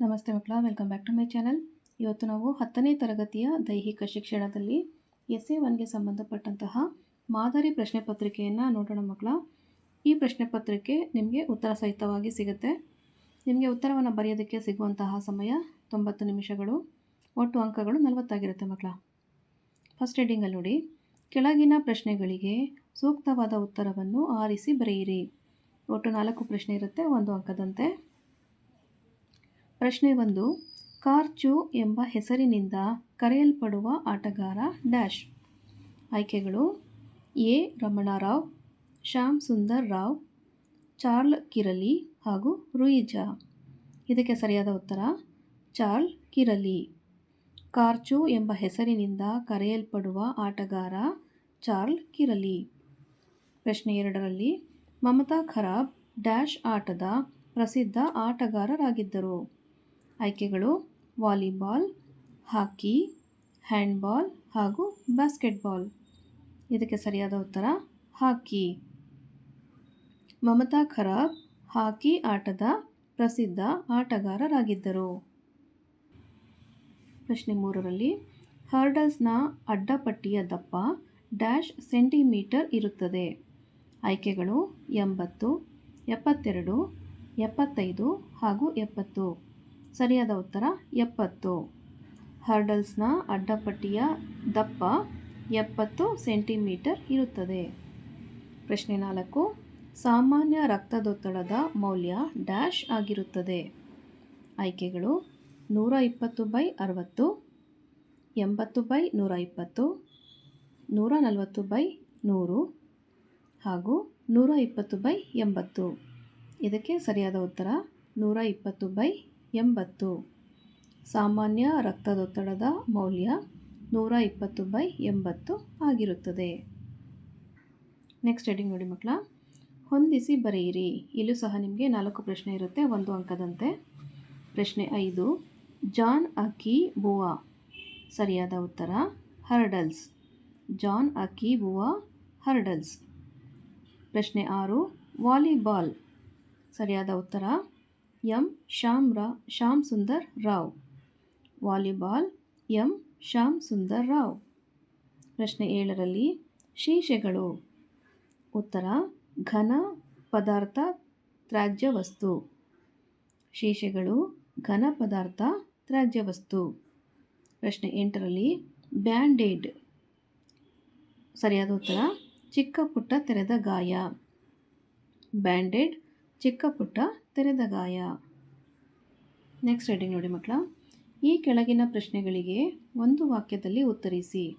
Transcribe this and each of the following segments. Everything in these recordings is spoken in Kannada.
ನಮಸ್ತೆ ಮಕ್ಕಳ welcome back to my channel ಇವತ್ತು ನಾವು ಹತ್ತನೇ ತರಗತಿಯ ದೈಹಿಕ ಶಿಕ್ಷಣದಲ್ಲಿ ಎಸ್ ಎ ಒನ್ಗೆ ಸಂಬಂಧಪಟ್ಟಂತಹ ಮಾದರಿ ಪ್ರಶ್ನೆ ಪತ್ರಿಕೆಯನ್ನು ನೋಡೋಣ ಮಕ್ಕಳ. ಈ ಪ್ರಶ್ನೆ ಪತ್ರಿಕೆ ನಿಮಗೆ ಉತ್ತರ ಸಹಿತವಾಗಿ ಸಿಗುತ್ತೆ. ನಿಮಗೆ ಉತ್ತರವನ್ನು ಬರೆಯೋದಕ್ಕೆ ಸಿಗುವಂತಹ ಸಮಯ ತೊಂಬತ್ತು ನಿಮಿಷಗಳು. ಒಟ್ಟು ಅಂಕಗಳು ನಲವತ್ತಾಗಿರುತ್ತೆ ಮಕ್ಕಳ. ಫಸ್ಟ್ ರೀಡಿಂಗಲ್ಲಿ ನೋಡಿ. ಕೆಳಗಿನ ಪ್ರಶ್ನೆಗಳಿಗೆ ಸೂಕ್ತವಾದ ಉತ್ತರವನ್ನು ಆರಿಸಿ ಬರೆಯಿರಿ. ಒಟ್ಟು ನಾಲ್ಕು ಪ್ರಶ್ನೆ ಇರುತ್ತೆ, ಒಂದು ಅಂಕದಂತೆ. ಪ್ರಶ್ನೆ ಒಂದು, ಕಾರ್ಚು ಎಂಬ ಹೆಸರಿನಿಂದ ಕರೆಯಲ್ಪಡುವ ಆಟಗಾರ ಡ್ಯಾಶ್. ಆಯ್ಕೆಗಳು, ಎ. ರಮಣಾರಾವ್, ಶ್ಯಾಮ್ ಸುಂದರ್ ರಾವ್, ಚಾರ್ಲ್ ಕಿರಲಿ ಹಾಗೂ ರುಯಿಜಾ. ಇದಕ್ಕೆ ಸರಿಯಾದ ಉತ್ತರ, ಚಾರ್ಲ್ ಕಿರಲಿ. ಕಾರ್ಚು ಎಂಬ ಹೆಸರಿನಿಂದ ಕರೆಯಲ್ಪಡುವ ಆಟಗಾರ ಚಾರ್ಲ್ ಕಿರಲಿ. ಪ್ರಶ್ನೆ ಎರಡರಲ್ಲಿ, ಮಮತಾ ಖರಾಬ್ ಡ್ಯಾಶ್ ಆಟದ ಪ್ರಸಿದ್ಧ ಆಟಗಾರರಾಗಿದ್ದರು. ಆಯ್ಕೆಗಳು ವಾಲಿಬಾಲ್, ಹಾಕಿ, ಹ್ಯಾಂಡ್ಬಾಲ್ ಹಾಗೂ ಬಾಸ್ಕೆಟ್ಬಾಲ್. ಇದಕ್ಕೆ ಸರಿಯಾದ ಉತ್ತರ, ಹಾಕಿ. ಮಮತಾ ಖರಾಬ್, ಹಾಕಿ ಆಟದ ಪ್ರಸಿದ್ಧ ಆಟಗಾರರಾಗಿದ್ದರು. ಪ್ರಶ್ನೆ ಮೂರರಲ್ಲಿ, ಹರ್ಡಲ್ಸ್ನ ಅಡ್ಡಪಟ್ಟಿಯ ದಪ್ಪ ಡ್ಯಾಶ್ ಸೆಂಟಿಮೀಟರ್ ಇರುತ್ತದೆ. ಆಯ್ಕೆಗಳು ಎಂಬತ್ತು, ಎಪ್ಪತ್ತೆರಡು, ಎಪ್ಪತ್ತೈದು ಹಾಗೂ ಎಪ್ಪತ್ತು. ಸರಿಯಾದ ಉತ್ತರ, ಎಪ್ಪತ್ತು. ಹರ್ಡಲ್ಸ್ನ ಅಡ್ಡಪಟ್ಟಿಯ ದಪ್ಪ ಎಪ್ಪತ್ತು ಸೆಂಟಿಮೀಟರ್ ಇರುತ್ತದೆ. ಪ್ರಶ್ನೆ ನಾಲ್ಕು, ಸಾಮಾನ್ಯ ರಕ್ತದೊತ್ತಡದ ಮೌಲ್ಯ ಡ್ಯಾಶ್ ಆಗಿರುತ್ತದೆ. ಆಯ್ಕೆಗಳು, ನೂರ ಇಪ್ಪತ್ತು ಬೈ ಅರವತ್ತು, ಎಂಬತ್ತು ಬೈ ನೂರ ಇಪ್ಪತ್ತು, ನೂರ ನಲವತ್ತು ಬೈ ನೂರು ಹಾಗೂ ನೂರ ಇಪ್ಪತ್ತು ಬೈ ಎಂಬತ್ತು. ಇದಕ್ಕೆ ಸರಿಯಾದ ಉತ್ತರ, ನೂರ ಇಪ್ಪತ್ತು ಬೈ ಎಂಬತ್ತು. ಸಾಮಾನ್ಯ ರಕ್ತದೊತ್ತಡದ ಮೌಲ್ಯ ನೂರ ಇಪ್ಪತ್ತು ಬೈ ಎಂಬತ್ತು ಆಗಿರುತ್ತದೆ. ನೆಕ್ಸ್ಟ್ ಹೆಡಿಂಗ್ ನೋಡಿ ಮಕ್ಕಳ. ಹೊಂದಿಸಿ ಬರೆಯಿರಿ. ಇಲ್ಲೂ ಸಹ ನಿಮಗೆ ನಾಲ್ಕು ಪ್ರಶ್ನೆ ಇರುತ್ತೆ, ಒಂದು ಅಂಕದಂತೆ. ಪ್ರಶ್ನೆ ಐದು. ಜಾನ್ ಅಕಿ ಬುವಾ. ಸರಿಯಾದ ಉತ್ತರ, ಹರ್ಡಲ್ಸ್. ಜಾನ್ ಅಕಿ ಬುವಾ, ಹರ್ಡಲ್ಸ್. ಪ್ರಶ್ನೆ ಆರು, ವಾಲಿಬಾಲ್. ಸರಿಯಾದ ಉತ್ತರ ಎಂ ಶ್ಯಾಮ್ ರಾ, Shyam Sundar Rao. Volleyball M Shyam Sundar Rao. ಪ್ರಶ್ನೆ ಏಳರಲ್ಲಿ ಶೀಷೆಗಳು ಉತ್ತರ, ಘನ ಪದಾರ್ಥ ತ್ಯಾಜ್ಯ ವಸ್ತು. ಶೀಷೆಗಳು ಘನ ಪದಾರ್ಥ ತ್ಯಾಜ್ಯ ವಸ್ತು. ಪ್ರಶ್ನೆ ಎಂಟರಲ್ಲಿ ಬ್ಯಾಂಡೇಡ್. ಸರಿಯಾದ ಉತ್ತರ, ಚಿಕ್ಕ ಪುಟ್ಟ ತೆರೆದ ಗಾಯ. ಬ್ಯಾಂಡೇಡ್ ಚಿಕ್ಕ ಪುಟ್ಟ ತೆರೆದ ಗಾಯ. ನೆಕ್ಸ್ಟ್ ರೀಡಿಂಗ್ ನೋಡಿ ಮಕ್ಕಳ. ಈ ಕೆಳಗಿನ ಪ್ರಶ್ನೆಗಳಿಗೆ ಒಂದು ವಾಕ್ಯದಲ್ಲಿ ಉತ್ತರಿಸಿ.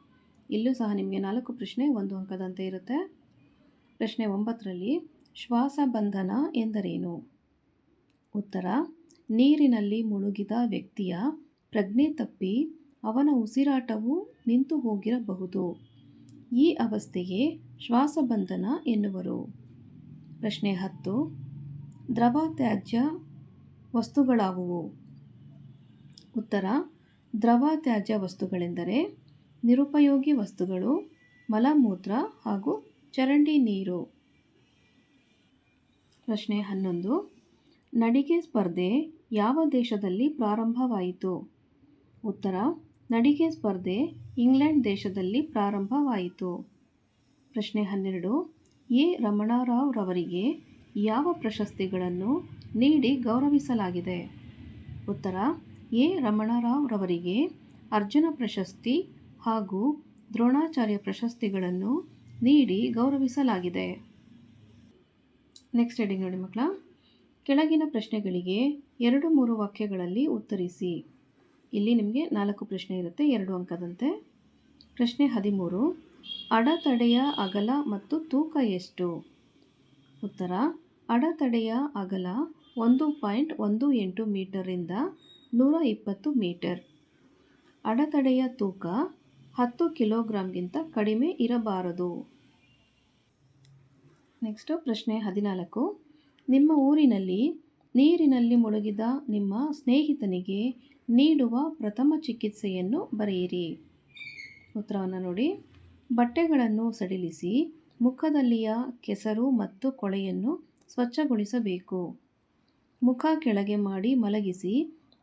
ಇಲ್ಲೂ ಸಹ ನಿಮಗೆ ನಾಲ್ಕು ಪ್ರಶ್ನೆ ಒಂದು ಅಂಕದಂತೆ ಇರುತ್ತೆ. ಪ್ರಶ್ನೆ ಒಂಬತ್ತರಲ್ಲಿ ಶ್ವಾಸಬಂಧನ ಎಂದರೇನು? ಉತ್ತರ, ನೀರಿನಲ್ಲಿ ಮುಳುಗಿದ ವ್ಯಕ್ತಿಯ ಪ್ರಜ್ಞೆ ತಪ್ಪಿ ಅವನ ಉಸಿರಾಟವು ನಿಂತು ಹೋಗಿರಬಹುದು. ಈ ಅವಸ್ಥೆಗೆ ಶ್ವಾಸಬಂಧನ ಎನ್ನುವರು. ಪ್ರಶ್ನೆ ಹತ್ತು ದ್ರವ ತ್ಯಾಜ್ಯ ವಸ್ತುಗಳಾವುವು? ಉತ್ತರ. ದ್ರವ ತ್ಯಾಜ್ಯ ವಸ್ತುಗಳೆಂದರೆ ನಿರುಪಯೋಗಿ ವಸ್ತುಗಳು, ಮಲಮೂತ್ರ ಹಾಗೂ ಚರಂಡಿ ನೀರು. ಪ್ರಶ್ನೆ ಹನ್ನೊಂದು. ನಡಿಗೆ ಸ್ಪರ್ಧೆ ಯಾವ ದೇಶದಲ್ಲಿ ಪ್ರಾರಂಭವಾಯಿತು? ಉತ್ತರ. ನಡಿಗೆ ಸ್ಪರ್ಧೆ ಇಂಗ್ಲೆಂಡ್ ದೇಶದಲ್ಲಿ ಪ್ರಾರಂಭವಾಯಿತು. ಪ್ರಶ್ನೆ ಹನ್ನೆರಡು. ಎ. ರಮಣಾರಾವ್ ರವರಿಗೆ ಯಾವ ಪ್ರಶಸ್ತಿಗಳನ್ನು ನೀಡಿ ಗೌರವಿಸಲಾಗಿದೆ? ಉತ್ತರ, ಎ. ರಮಣರಾವ್ ರವರಿಗೆ ಅರ್ಜುನ ಪ್ರಶಸ್ತಿ ಹಾಗೂ ದ್ರೋಣಾಚಾರ್ಯ ಪ್ರಶಸ್ತಿಗಳನ್ನು ನೀಡಿ ಗೌರವಿಸಲಾಗಿದೆ. ನೆಕ್ಸ್ಟ್ ಹೆಡಿಂಗ್ ನೋಡಿ ಮಕ್ಕಳ. ಕೆಳಗಿನ ಪ್ರಶ್ನೆಗಳಿಗೆ ಎರಡು ಮೂರು ವಾಕ್ಯಗಳಲ್ಲಿ ಉತ್ತರಿಸಿ. ಇಲ್ಲಿ ನಿಮಗೆ ನಾಲ್ಕು ಪ್ರಶ್ನೆ ಇರುತ್ತೆ, ಎರಡು ಅಂಕದಂತೆ. ಪ್ರಶ್ನೆ ಹದಿಮೂರು, ಅಡತಡೆಯ ಅಗಲ ಮತ್ತು ತೂಕ ಎಷ್ಟು? ಉತ್ತರ ಅಡತಡೆಯ ಅಗಲ ಒಂದು ಪಾಯಿಂಟ್ ಒಂದು ಎಂಟು ಮೀಟರಿಂದ ನೂರ ಇಪ್ಪತ್ತು ಮೀಟರ್. ಅಡತಡೆಯ ತೂಕ ಹತ್ತು ಕಿಲೋಗ್ರಾಮ್ಗಿಂತ ಕಡಿಮೆ ಇರಬಾರದು. ನೆಕ್ಸ್ಟು ಪ್ರಶ್ನೆ ಹದಿನಾಲ್ಕು. ನಿಮ್ಮ ಊರಿನಲ್ಲಿ ನೀರಿನಲ್ಲಿ ಮುಳುಗಿದ ನಿಮ್ಮ ಸ್ನೇಹಿತನಿಗೆ ನೀಡುವ ಪ್ರಥಮ ಚಿಕಿತ್ಸೆಯನ್ನು ಬರೆಯಿರಿ. ಉತ್ತರವನ್ನು ನೋಡಿ. ಬಟ್ಟೆಗಳನ್ನು ಸಡಿಲಿಸಿ ಮುಖದಲ್ಲಿಯ ಕೆಸರು ಮತ್ತು ಕೊಳೆಯನ್ನು ಸ್ವಚ್ಛಗೊಳಿಸಬೇಕು. ಮುಖ ಕೆಳಗೆ ಮಾಡಿ ಮಲಗಿಸಿ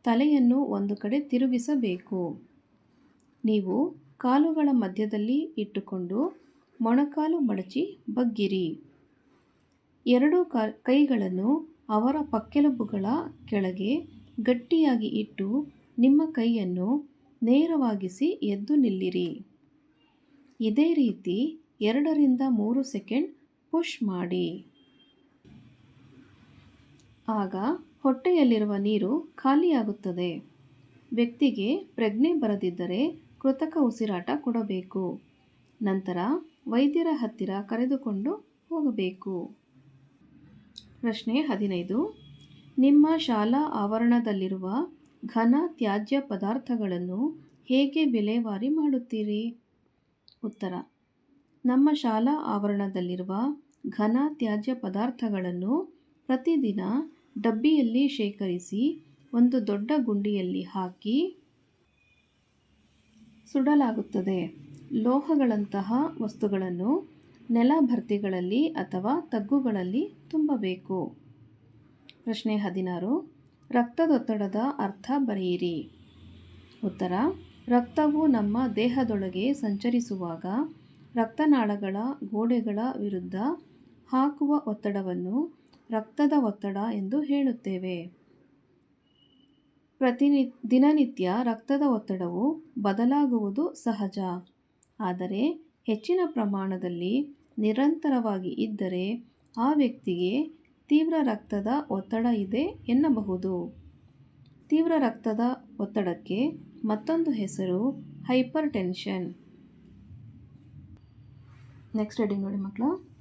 ತಲೆಯನ್ನು ಒಂದು ಕಡೆ ತಿರುಗಿಸಬೇಕು. ನೀವು ಕಾಲುಗಳ ಮಧ್ಯದಲ್ಲಿ ಇಟ್ಟುಕೊಂಡು ಮೊಣಕಾಲು ಮಡಚಿ ಬಗ್ಗಿರಿ. ಎರಡು ಕೈಗಳನ್ನು ಅವರ ಪಕ್ಕೆಲುಬುಗಳ ಕೆಳಗೆ ಗಟ್ಟಿಯಾಗಿ ಇಟ್ಟು ನಿಮ್ಮ ಕೈಯನ್ನು ನೇರವಾಗಿಸಿ ಎದ್ದು ನಿಲ್ಲಿರಿ. ಇದೇ ರೀತಿ ಎರಡರಿಂದ ಮೂರು ಸೆಕೆಂಡ್ ಪುಷ್ ಮಾಡಿ. ಆಗ ಹೊಟ್ಟೆಯಲ್ಲಿರುವ ನೀರು ಖಾಲಿಯಾಗುತ್ತದೆ. ವ್ಯಕ್ತಿಗೆ ಪ್ರಜ್ಞೆ ಬರದಿದ್ದರೆ ಕೃತಕ ಉಸಿರಾಟ ಕೊಡಬೇಕು. ನಂತರ ವೈದ್ಯರ ಹತ್ತಿರ ಕರೆದುಕೊಂಡು ಹೋಗಬೇಕು. ಪ್ರಶ್ನೆ ಹದಿನೈದು. ನಿಮ್ಮ ಶಾಲಾ ಆವರಣದಲ್ಲಿರುವ ಘನ ತ್ಯಾಜ್ಯ ಪದಾರ್ಥಗಳನ್ನು ಹೇಗೆ ವಿಲೇವಾರಿ ಮಾಡುತ್ತೀರಿ? ಉತ್ತರ. ನಮ್ಮ ಶಾಲಾ ಆವರಣದಲ್ಲಿರುವ ಘನ ತ್ಯಾಜ್ಯ ಪದಾರ್ಥಗಳನ್ನು ಪ್ರತಿದಿನ ಡಬ್ಬಿಯಲ್ಲಿ ಶೇಖರಿಸಿ ಒಂದು ದೊಡ್ಡ ಗುಂಡಿಯಲ್ಲಿ ಹಾಕಿ ಸುಡಲಾಗುತ್ತದೆ. ಲೋಹಗಳಂತಹ ವಸ್ತುಗಳನ್ನು ನೆಲ ಭರ್ತಿಗಳಲ್ಲಿ ಅಥವಾ ತಗ್ಗುಗಳಲ್ಲಿ ತುಂಬಬೇಕು. ಪ್ರಶ್ನೆ ಹದಿನಾರು, ರಕ್ತದೊತ್ತಡದ ಅರ್ಥ ಬರೆಯಿರಿ. ಉತ್ತರ, ರಕ್ತವು ನಮ್ಮ ದೇಹದೊಳಗೆ ಸಂಚರಿಸುವಾಗ ರಕ್ತನಾಳಗಳ ಗೋಡೆಗಳ ವಿರುದ್ಧ ಹಾಕುವ ಒತ್ತಡವನ್ನು ರಕ್ತದ ಒತ್ತಡ ಎಂದು ಹೇಳುತ್ತೇವೆ. ಪ್ರತಿನಿ, ದಿನನಿತ್ಯ ರಕ್ತದ ಒತ್ತಡವು ಬದಲಾಗುವುದು ಸಹಜ. ಆದರೆ ಹೆಚ್ಚಿನ ಪ್ರಮಾಣದಲ್ಲಿ ನಿರಂತರವಾಗಿ ಇದ್ದರೆ ಆ ವ್ಯಕ್ತಿಗೆ ತೀವ್ರ ರಕ್ತದ ಒತ್ತಡ ಇದೆ ಎನ್ನಬಹುದು. ತೀವ್ರ ರಕ್ತದ ಒತ್ತಡಕ್ಕೆ ಮತ್ತೊಂದು ಹೆಸರು ಹೈಪರ್ ಟೆನ್ಷನ್ ನೆಕ್ಸ್ಟ್ ಹೆಡಿಂಗ್ ನೋಡಿ ಮಕ್ಕಳು.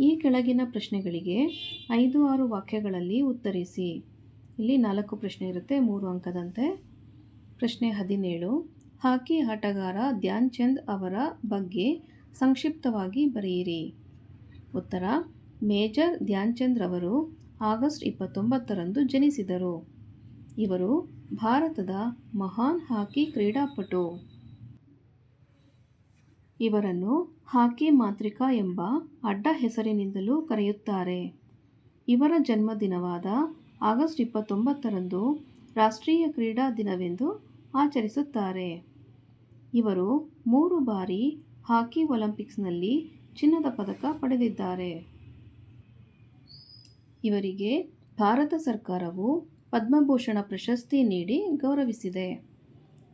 ಈ ಕೆಳಗಿನ ಪ್ರಶ್ನೆಗಳಿಗೆ ಐದು ಆರು ವಾಕ್ಯಗಳಲ್ಲಿ ಉತ್ತರಿಸಿ. ಇಲ್ಲಿ ನಾಲ್ಕು ಪ್ರಶ್ನೆ ಇರುತ್ತೆ, ಮೂರು ಅಂಕದಂತೆ. ಪ್ರಶ್ನೆ ಹದಿನೇಳು, ಹಾಕಿ ಆಟಗಾರ ಧ್ಯಾನ್ ಚಂದ್ ಅವರ ಬಗ್ಗೆ ಸಂಕ್ಷಿಪ್ತವಾಗಿ ಬರೆಯಿರಿ. ಉತ್ತರ, ಮೇಜರ್ ಧ್ಯಾನ್ ಚಂದ್ ರವರು ಆಗಸ್ಟ್ ಇಪ್ಪತ್ತೊಂಬತ್ತರಂದು ಜನಿಸಿದರು. ಇವರು ಭಾರತದ ಮಹಾನ್ ಹಾಕಿ ಕ್ರೀಡಾಪಟು. ಇವರನ್ನು ಹಾಕಿ ಮಾಂತ್ರಿಕ ಎಂಬ ಅಡ್ಡ ಹೆಸರಿನಿಂದಲೂ ಕರೆಯುತ್ತಾರೆ. ಇವರ ಜನ್ಮದಿನವಾದ ಆಗಸ್ಟ್ ಇಪ್ಪತ್ತೊಂಬತ್ತರಂದು ರಾಷ್ಟ್ರೀಯ ಕ್ರೀಡಾ ದಿನವೆಂದು ಆಚರಿಸುತ್ತಾರೆ. ಇವರು ಮೂರು ಬಾರಿ ಹಾಕಿ ಒಲಿಂಪಿಕ್ಸ್ನಲ್ಲಿ ಚಿನ್ನದ ಪದಕ ಪಡೆದಿದ್ದಾರೆ. ಇವರಿಗೆ ಭಾರತ ಸರ್ಕಾರವು ಪದ್ಮಭೂಷಣ ಪ್ರಶಸ್ತಿ ನೀಡಿ ಗೌರವಿಸಿದೆ.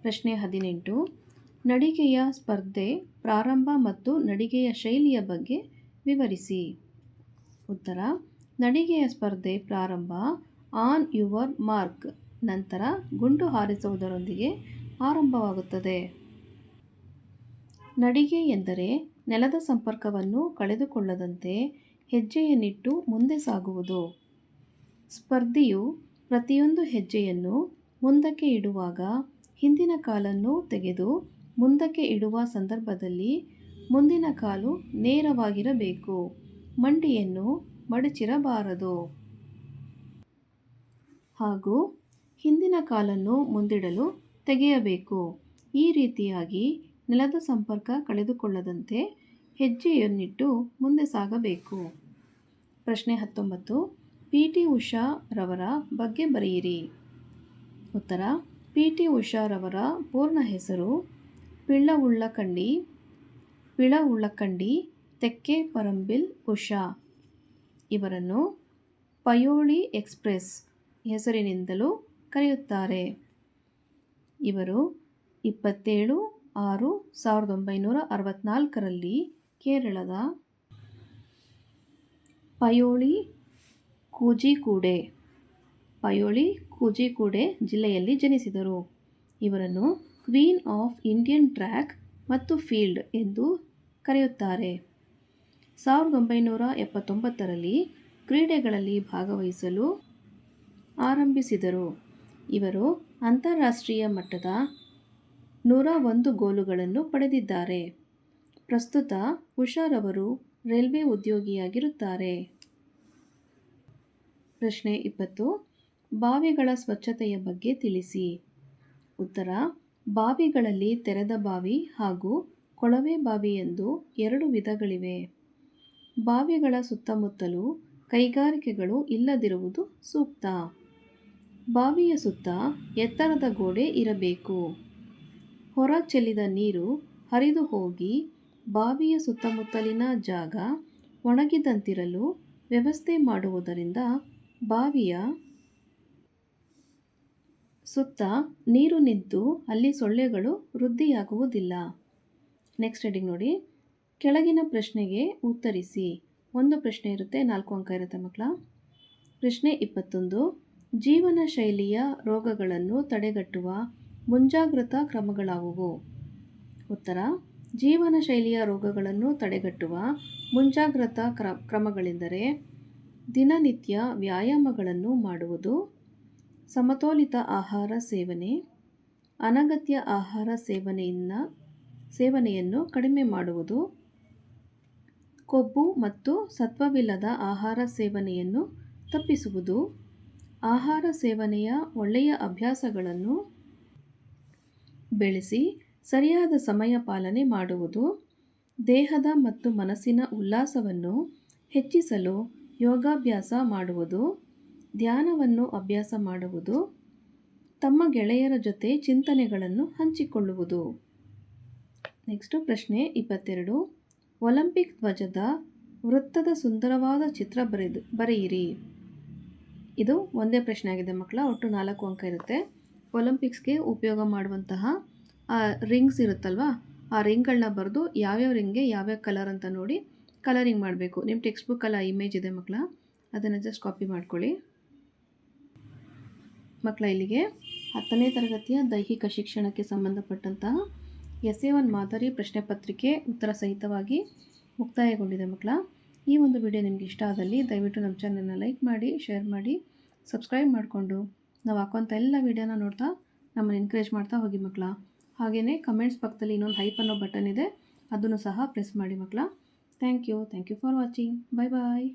ಪ್ರಶ್ನೆ ಹದಿನೆಂಟು ನಡಿಗೆಯ ಸ್ಪರ್ಧೆ ಪ್ರಾರಂಭ ಮತ್ತು ನಡಿಗೆಯ ಶೈಲಿಯ ಬಗ್ಗೆ ವಿವರಿಸಿ. ಉತ್ತರ, ನಡಿಗೆಯ ಸ್ಪರ್ಧೆ ಪ್ರಾರಂಭ ಆನ್ ಯುವರ್ ಮಾರ್ಕ್, ನಂತರ ಗುಂಡು ಹಾರಿಸುವುದರೊಂದಿಗೆ ಆರಂಭವಾಗುತ್ತದೆ. ನಡಿಗೆ ಎಂದರೆ ನೆಲದ ಸಂಪರ್ಕವನ್ನು ಕಳೆದುಕೊಳ್ಳದಂತೆ ಹೆಜ್ಜೆಯನ್ನಿಟ್ಟು ಮುಂದೆ ಸಾಗುವುದು. ಸ್ಪರ್ಧಿಯು ಪ್ರತಿಯೊಂದು ಹೆಜ್ಜೆಯನ್ನು ಮುಂದಕ್ಕೆ ಇಡುವಾಗ ಹಿಂದಿನ ಕಾಲನ್ನು ತೆಗೆದು ಮುಂದಕ್ಕೆ ಇಡುವ ಸಂದರ್ಭದಲ್ಲಿ ಮುಂದಿನ ಕಾಲು ನೇರವಾಗಿರಬೇಕು. ಮಂಡಿಯನ್ನು ಮಡಚಿರಬಾರದು. ಹಾಗೂ ಹಿಂದಿನ ಕಾಲನ್ನು ಮುಂದಿಡಲು ತೆಗೆಯಬೇಕು. ಈ ರೀತಿಯಾಗಿ ನೆಲದ ಸಂಪರ್ಕ ಕಳೆದುಕೊಳ್ಳದಂತೆ ಹೆಜ್ಜೆಯನ್ನಿಟ್ಟು ಮುಂದೆ ಸಾಗಬೇಕು. ಪ್ರಶ್ನೆ ಹತ್ತೊಂಬತ್ತು. ಪಿ. ಟಿ. ಉಷಾರವರ ಬಗ್ಗೆ ಬರೆಯಿರಿ. ಉತ್ತರ. ಪಿ. ಟಿ. ಉಷಾರವರ ಪೂರ್ಣ ಹೆಸರು ಪಿಳ್ಳವುಳ್ಳಕಂಡಿ ಪಿಳವುಳ್ಳಕಂಡಿ ತೆಕ್ಕೆ ಪರಂಬಿಲ್ ಉಷಾ ಇವರನ್ನು ಪಯೋಳಿ ಎಕ್ಸ್ಪ್ರೆಸ್ ಹೆಸರಿನಿಂದಲೂ ಕರೆಯುತ್ತಾರೆ. ಇವರು ಇಪ್ಪತ್ತೇಳು ಆರು ಸಾವಿರದ ಒಂಬೈನೂರ ಅರವತ್ತ್ನಾಲ್ಕರಲ್ಲಿ ಕೇರಳದ ಪಯೋಳಿ ಕೂಜಿಕೂಡೆ ಪಯೋಳಿ ಕೂಜಿಕೂಡೆ ಜಿಲ್ಲೆಯಲ್ಲಿ ಜನಿಸಿದರು. ಇವರನ್ನು ಕ್ವೀನ್ ಆಫ್ ಇಂಡಿಯನ್ ಟ್ರ್ಯಾಕ್ ಮತ್ತು ಫೀಲ್ಡ್ ಎಂದು ಕರೆಯುತ್ತಾರೆ. ಸಾವಿರದ ಒಂಬೈನೂರ ಎಪ್ಪತ್ತೊಂಬತ್ತರಲ್ಲಿ ಕ್ರೀಡೆಗಳಲ್ಲಿ ಭಾಗವಹಿಸಲು ಆರಂಭಿಸಿದರು. ಇವರು ಅಂತಾರಾಷ್ಟ್ರೀಯ ಮಟ್ಟದ ನೂರ ಒಂದು ಗೋಲುಗಳನ್ನು ಪಡೆದಿದ್ದಾರೆ. ಪ್ರಸ್ತುತ ಉಷಾರವರು ರೈಲ್ವೆ ಉದ್ಯೋಗಿಯಾಗಿರುತ್ತಾರೆ. ಪ್ರಶ್ನೆ ಇಪ್ಪತ್ತು, ಬಾವಿಗಳ ಸ್ವಚ್ಛತೆಯ ಬಗ್ಗೆ ತಿಳಿಸಿ. ಉತ್ತರ ಬಾವಿಗಳಲ್ಲಿ ತೆರೆದ ಬಾವಿ ಹಾಗೂ ಕೊಳವೆ ಬಾವಿ ಎಂದು ಎರಡು ವಿಧಗಳಿವೆ. ಬಾವಿಗಳ ಸುತ್ತಮುತ್ತಲೂ ಕೈಗಾರಿಕೆಗಳು ಇಲ್ಲದಿರುವುದು ಸೂಕ್ತ. ಬಾವಿಯ ಸುತ್ತ ಎತ್ತರದ ಗೋಡೆ ಇರಬೇಕು. ಹೊರ ಚೆಲ್ಲಿದ ನೀರು ಹರಿದು ಹೋಗಿ ಬಾವಿಯ ಸುತ್ತಮುತ್ತಲಿನ ಜಾಗ ಒಣಗಿದಂತಿರಲು ವ್ಯವಸ್ಥೆ ಮಾಡುವುದರಿಂದ ಬಾವಿಯ ಸುತ್ತ ನೀರು ನಿಂತು ಅಲ್ಲಿ ಸೊಳ್ಳೆಗಳು ವೃದ್ಧಿಯಾಗುವುದಿಲ್ಲ. ನೆಕ್ಸ್ಟ್ ಹೆಡಿಂಗ್ ನೋಡಿ. ಕೆಳಗಿನ ಪ್ರಶ್ನೆಗೆ ಉತ್ತರಿಸಿ. ಒಂದು ಪ್ರಶ್ನೆ ಇರುತ್ತೆ, ನಾಲ್ಕು ಅಂಕ ಇರುತ್ತೆ ಮಕ್ಕಳ ಪ್ರಶ್ನೆ ಇಪ್ಪತ್ತೊಂದು. ಜೀವನ ಶೈಲಿಯ ರೋಗಗಳನ್ನು ತಡೆಗಟ್ಟುವ ಮುಂಜಾಗ್ರತಾ ಕ್ರಮಗಳಾವುವು? ಉತ್ತರ. ಜೀವನ ಶೈಲಿಯ ರೋಗಗಳನ್ನು ತಡೆಗಟ್ಟುವ ಮುಂಜಾಗ್ರತಾ ಕ್ರ, ಕ್ರಮಗಳೆಂದರೆ ದಿನನಿತ್ಯ ವ್ಯಾಯಾಮಗಳನ್ನು ಮಾಡುವುದು ಸಮತೋಲಿತ ಆಹಾರ ಸೇವನೆ, ಅನಗತ್ಯ ಆಹಾರ ಸೇವನೆಯನ್ನು ಸೇವನೆಯನ್ನು ಕಡಿಮೆ ಮಾಡುವುದು, ಕೊಬ್ಬು ಮತ್ತು ಸತ್ವವಿಲ್ಲದ ಆಹಾರ ಸೇವನೆಯನ್ನು ತಪ್ಪಿಸುವುದು, ಆಹಾರ ಸೇವನೆಯ ಒಳ್ಳೆಯ ಅಭ್ಯಾಸಗಳನ್ನು ಬೆಳೆಸಿ ಸರಿಯಾದ ಸಮಯ ಪಾಲನೆ ಮಾಡುವುದು, ದೇಹದ ಮತ್ತು ಮನಸ್ಸಿನ ಉಲ್ಲಾಸವನ್ನು ಹೆಚ್ಚಿಸಲು ಯೋಗಾಭ್ಯಾಸ ಮಾಡುವುದು. ಧ್ಯಾನವನ್ನು ಅಭ್ಯಾಸ ಮಾಡುವುದು ತಮ್ಮ ಗೆಳೆಯರ ಜೊತೆ ಚಿಂತನೆಗಳನ್ನು ಹಂಚಿಕೊಳ್ಳುವುದು. ನೆಕ್ಸ್ಟು ಪ್ರಶ್ನೆ ಇಪ್ಪತ್ತೆರಡು. ಒಲಿಂಪಿಕ್ ಧ್ವಜದ ವೃತ್ತದ ಸುಂದರವಾದ ಚಿತ್ರ ಬರೆದು, ಬರೆಯಿರಿ. ಇದು ಒಂದೇ ಪ್ರಶ್ನೆ ಆಗಿದೆ ಮಕ್ಕಳ, ಒಟ್ಟು ನಾಲ್ಕು ಅಂಕ ಇರುತ್ತೆ. ಒಲಿಂಪಿಕ್ಸ್ಗೆ ಉಪಯೋಗ ಮಾಡುವಂತಹ, ಆ, ರಿಂಗ್ಸ್ ಇರುತ್ತಲ್ವಾ? ಆ ರಿಂಗ್ಗಳನ್ನ ಬರೆದು ಯಾವ್ಯಾವ ರಿಂಗ್ಗೆ ಯಾವ್ಯಾವ ಕಲರ್ ಅಂತ ನೋಡಿ, ಕಲರಿಂಗ್ ಮಾಡಬೇಕು. ನಿಮ್ಮ ಟೆಕ್ಸ್ಟ್ ಬುಕ್ಕಲ್ಲಿ ಆ ಇಮೇಜ್ ಇದೆ ಮಕ್ಕಳ, ಅದನ್ನು ಜಸ್ಟ್ ಕಾಪಿ ಮಾಡ್ಕೊಳ್ಳಿ. ಮಕ್ಕಳ ಇಲ್ಲಿಗೆ ಹತ್ತನೇ ತರಗತಿಯ ದೈಹಿಕ ಶಿಕ್ಷಣಕ್ಕೆ ಸಂಬಂಧಪಟ್ಟಂತಹ ಎಸ್ ಎ ಒನ್ ಮಾದರಿ ಪ್ರಶ್ನೆ ಪತ್ರಿಕೆ ಉತ್ತರ ಸಹಿತವಾಗಿ ಮುಕ್ತಾಯಗೊಂಡಿದೆ ಮಕ್ಕಳ. ಈ ಒಂದು ವಿಡಿಯೋ ನಿಮಗೆ ಇಷ್ಟ ಆದಲ್ಲಿ ದಯವಿಟ್ಟು ನಮ್ಮ ಚಾನಲ್ನ ಲೈಕ್ ಮಾಡಿ ಶೇರ್ ಮಾಡಿ ಸಬ್ಸ್ಕ್ರೈಬ್ ಮಾಡಿಕೊಂಡು ನಾವು ಹಾಕೋಂಥ ಎಲ್ಲ ವೀಡಿಯೋನ ನೋಡ್ತಾ ನಮ್ಮನ್ನು ಎನ್ಕರೇಜ್ ಮಾಡ್ತಾ ಹೋಗಿ ಮಕ್ಕಳ. ಹಾಗೆಯೇ ಕಮೆಂಟ್ಸ್ ಪಕ್ಕದಲ್ಲಿ ಇನ್ನೊಂದು ಹೈಪ್ ಅನ್ನೋ ಬಟನ್ ಇದೆ, ಅದನ್ನು ಸಹ ಪ್ರೆಸ್ ಮಾಡಿ ಮಕ್ಕಳ. Thank you thank you for watching bye bye